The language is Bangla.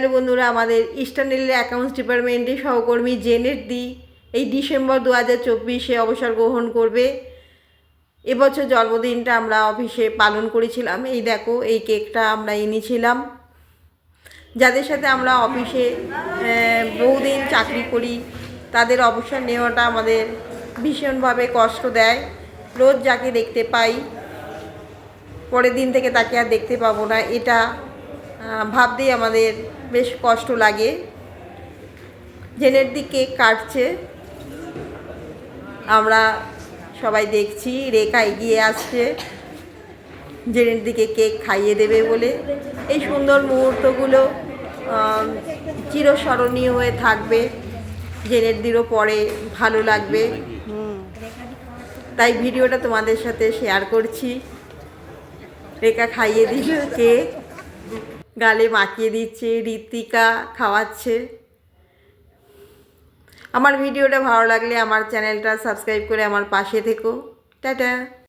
হ্যালো বন্ধুরা, আমাদের ইস্টার্ন রেলের অ্যাকাউন্টস ডিপার্টমেন্টের সহকর্মী জেনেট দি এই ডিসেম্বর দু হাজার চব্বিশে অবসর গ্রহণ করবে। এবছর জন্মদিনটা আমরা অফিসে পালন করেছিলাম। এই দেখো, এই কেকটা আমরা এনেছিলাম। যাদের সাথে আমরা অফিসে বহুদিন চাকরি করি, তাদের অবসর নেওয়াটা আমাদের ভীষণভাবে কষ্ট দেয়। রোজ যাকে দেখতে পাই, পরের দিন থেকে তাকে আর দেখতে পাবো না। এটা ভাবতেই আমাদের বেশ কষ্ট লাগে। জেনের দিকে কাটছে। আমরা সবাই দেখছি, রেখা এগিয়ে আসছে। জেনের দিকে কেক খাইয়ে দেবে বলে। এই সুন্দর মুহূর্তগুলো চিরস্মরণীয় হয়ে থাকবে। জেনের দিনও পরে ভালো লাগবে। তাই ভিডিওটা তোমাদের সাথে শেয়ার করছি। রেখা খাইয়ে দিল কেক। গালে মাখিয়ে দিচ্ছে, ঋতিকা খাওয়াচ্ছে। আমার ভিডিওটা ভালো লাগলে আমার চ্যানেলটা সাবস্ক্রাইব করে আমার পাশে থেকো। টাটা।